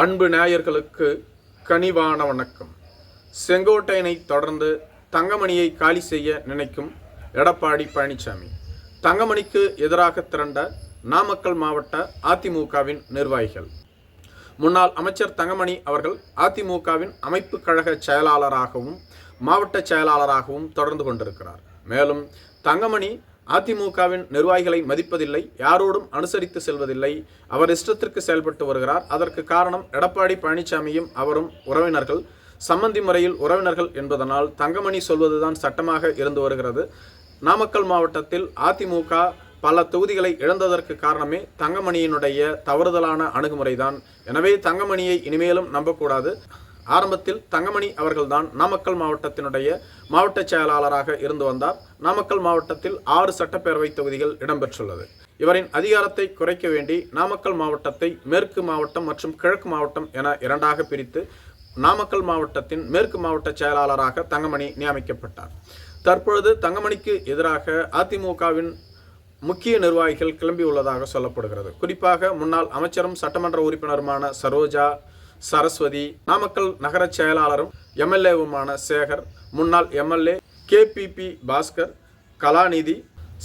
அன்பு நேயர்களுக்கு கனிவான வணக்கம். செங்கோட்டையனை தொடர்ந்து தங்கமணியை காலி செய்ய நினைக்கும் எடப்பாடி பழனிசாமி. தங்கமணிக்கு எதிராக திரண்ட நாமக்கல் மாவட்ட அதிமுகவின் நிர்வாகிகள். முன்னாள் அமைச்சர் தங்கமணி அவர்கள் அதிமுகவின் அமைப்பு கழக செயலாளராகவும் மாவட்ட செயலாளராகவும் தொடர்ந்து கொண்டிருக்கிறார். மேலும் தங்கமணி அதிமுகவின் நிர்வாகிகளை மதிப்பதில்லை யாரோடும் அனுசரித்து செல்வதில்லை. அவர் இஷ்டத்திற்கு செயல்பட்டு வருகிறார். அதற்கு காரணம் எடப்பாடி பழனிசாமியும் அவரும் உறவினர்கள். சம்மந்தி முறையில் உறவினர்கள் என்பதனால் தங்கமணி சொல்வதுதான் சட்டமாக இருந்து வருகிறது. நாமக்கல் மாவட்டத்தில் அதிமுக பல தொகுதிகளை இழந்ததற்கு காரணமே தங்கமணியினுடைய தவறுதலான அணுகுமுறைதான். எனவே தங்கமணியை இனிமேலும் நம்பக்கூடாது. ஆரம்பத்தில் தங்கமணி அவர்கள்தான் நாமக்கல் மாவட்டத்தினுடைய மாவட்ட செயலாளராக இருந்து வந்தார். நாமக்கல் மாவட்டத்தில் ஆறு சட்டப்பேரவை தொகுதிகள் இடம்பெற்றுள்ளது. இவரின் அதிகாரத்தை குறைக்க வேண்டி நாமக்கல் மாவட்டத்தை மேற்கு மாவட்டம் மற்றும் கிழக்கு மாவட்டம் என இரண்டாக பிரித்து நாமக்கல் மாவட்டத்தின் மேற்கு மாவட்ட செயலாளராக தங்கமணி நியமிக்கப்பட்டார். தற்பொழுது தங்கமணிக்கு எதிராக அதிமுகவின் முக்கிய நிர்வாகிகள் கிளம்பியுள்ளதாக சொல்லப்படுகிறது. குறிப்பாக முன்னாள் அமைச்சரும் சட்டமன்ற உறுப்பினருமான சரோஜா சரஸ்வதி நாமக்கல் நகர செயலாளரும் எம்எல்ஏவுமான சேகர் முன்னாள் எம்எல்ஏ கேபிபி பாஸ்கர் கலாநிதி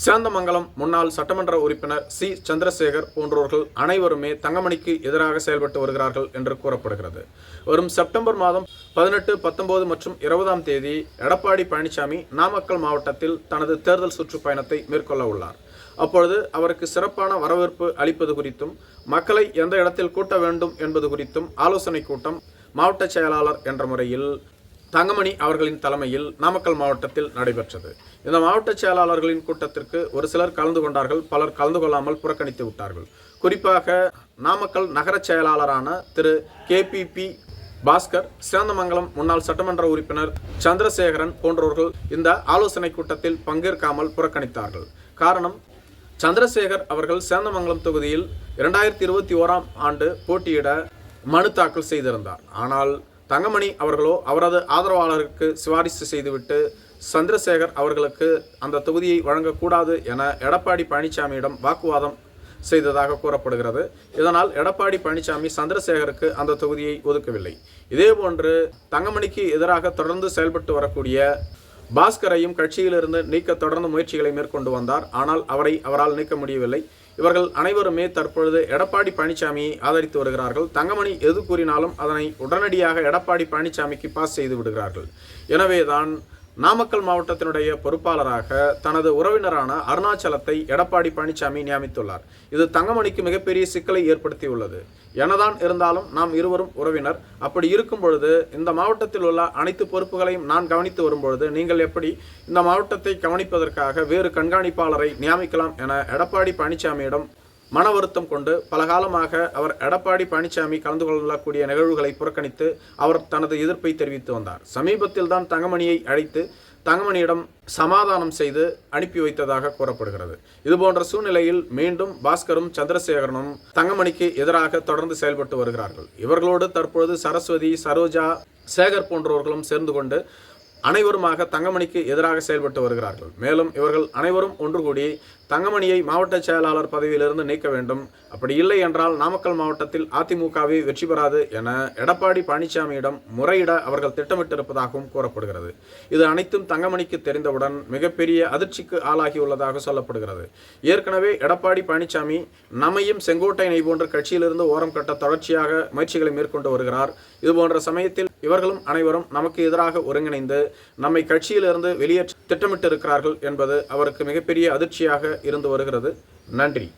சேந்தமங்கலம் முன்னாள் சட்டமன்ற உறுப்பினர் சி. சந்திரசேகர் போன்றோர்கள் அனைவருமே தங்கமணிக்கு எதிராக செயல்பட்டு வருகிறார்கள் என்று கூறப்படுகிறது. வரும் செப்டம்பர் மாதம் பதினெட்டு பத்தொன்பது மற்றும் இருபதாம் தேதி எடப்பாடி பழனிசாமி நாமக்கல் மாவட்டத்தில் தனது தேர்தல் சுற்றுப்பயணத்தை மேற்கொள்ள உள்ளார். அப்பொழுது அவருக்கு சிறப்பான வரவேற்பு அளிப்பது குறித்தும் மக்களை எந்த இடத்தில் கூட்ட வேண்டும் என்பது குறித்தும் ஆலோசனை கூட்டம் மாவட்ட செயலாளர் என்ற முறையில் தங்கமணி அவர்களின் தலைமையில் நாமக்கல் மாவட்டத்தில் நடைபெற்றது. இந்த மாவட்ட செயலாளர்களின் கூட்டத்திற்கு ஒரு சிலர் கலந்து கொண்டார்கள் பலர் கலந்து கொள்ளாமல் புறக்கணித்து விட்டார்கள். குறிப்பாக நாமக்கல் நகர செயலாளரான திரு. கேபிபி பாஸ்கர் சேந்தமங்கலம் முன்னாள் சட்டமன்ற உறுப்பினர் சந்திரசேகரன் போன்றவர்கள் இந்த ஆலோசனை கூட்டத்தில் பங்கேற்காமல் புறக்கணித்தார்கள். காரணம் சந்திரசேகர் அவர்கள் சேந்தமங்கலம் தொகுதியில் இரண்டாயிரத்தி இருபத்தி ஓராம் ஆண்டு போட்டியிட மனு தாக்கல் செய்திருந்தார். ஆனால் தங்கமணி அவர்களோ அவரது ஆதரவாளருக்கு சிபாரிசு செய்துவிட்டு சந்திரசேகர் அவர்களுக்கு அந்த தொகுதியை வழங்கக்கூடாது என எடப்பாடி பழனிசாமியிடம் வாக்குவாதம் செய்ததாக கூறப்படுகிறது. இதனால் எடப்பாடி பழனிசாமி சந்திரசேகருக்கு அந்த தொகுதியை ஒதுக்கவில்லை. இதேபோன்று தங்கமணிக்கு எதிராக தொடர்ந்து செயல்பட்டு வரக்கூடிய பாஸ்கரையும் கட்சியிலிருந்து நீக்க தொடர்ந்து முயற்சிகளை மேற்கொண்டு வந்தார். ஆனால் அவரை அவரால் நீக்க முடியவில்லை. இவர்கள் அனைவருமே தற்பொழுது எடப்பாடி பழனிசாமியை ஆதரித்து வருகிறார்கள். தங்கமணி எது கூறினாலும் அதனை உடனடியாக எடப்பாடி பழனிசாமிக்கு பாஸ் செய்து விடுகிறார்கள். எனவேதான் நாமக்கல் மாவட்டத்தினுடைய பொறுப்பாளராக தனது உறவினரான அருணாச்சலத்தை எடப்பாடி பழனிசாமி நியமித்துள்ளார். இது தங்கமணிக்கு மிகப்பெரிய சிக்கலை ஏற்படுத்தியுள்ளது. எனதான் இருந்தாலும் நாம் இருவரும் உறவினர். அப்படி இருக்கும் பொழுது இந்த மாவட்டத்தில் உள்ள அனைத்து பொறுப்புகளையும் நான் கவனித்து வரும்பொழுது நீங்கள் எப்படி இந்த மாவட்டத்தை கவனிப்பதற்காக வேறு கண்காணிப்பாளரை நியமிக்கலாம் என எடப்பாடி பழனிசாமியிடம் மன வருத்தம் கொண்டு பல காலமாக அவர் எடப்பாடி பழனிசாமி கலந்து கொள்ளக்கூடிய நிகழ்வுகளை புறக்கணித்து அவர் தனது எதிர்ப்பை தெரிவித்து வந்தார். சமீபத்தில் தான் தங்கமணியை அழைத்து தங்கமணியிடம் சமாதானம் செய்து அனுப்பி வைத்ததாக கூறப்படுகிறது. இதுபோன்ற சூழ்நிலையில் மீண்டும் பாஸ்கரும் சந்திரசேகரனும் தங்கமணிக்கு எதிராக தொடர்ந்து செயல்பட்டு வருகிறார்கள். இவர்களோடு தற்பொழுது சரஸ்வதி சரோஜா சேகர் போன்றவர்களும் சேர்ந்து கொண்டு அனைவருமாக தங்கமணிக்கு எதிராக செயல்பட்டு வருகிறார்கள். மேலும் இவர்கள் அனைவரும் ஒன்று கூடி தங்கமணியை மாவட்ட செயலாளர் பதவியிலிருந்து நீக்க வேண்டும். அப்படி இல்லை என்றால் நாமக்கல் மாவட்டத்தில் அதிமுகவை வெற்றி பெறாது என எடப்பாடி பழனிசாமியிடம் முறையிட அவர்கள் திட்டமிட்டிருப்பதாகவும் கூறப்படுகிறது. இது அனைத்தும் தங்கமணிக்கு தெரிந்தவுடன் மிகப்பெரிய அதிர்ச்சிக்கு ஆளாகியுள்ளதாக சொல்லப்படுகிறது. ஏற்கனவே எடப்பாடி பழனிசாமி நம்மையும் செங்கோட்டையனை போன்ற கட்சியிலிருந்து ஓரம் கட்ட தொடர்ச்சியாக முயற்சிகளை மேற்கொண்டு வருகிறார். இதுபோன்ற சமயத்தில் இவர்களும் அனைவரும் நமக்கு எதிராக ஒருங்கிணைந்து நம்மை கட்சியிலிருந்து வெளியேற்ற திட்டமிட்டிருக்கிறார்கள் என்பது அவருக்கு மிகப்பெரிய அதிர்ச்சியாக இருந்து வருகிறது. நன்றி.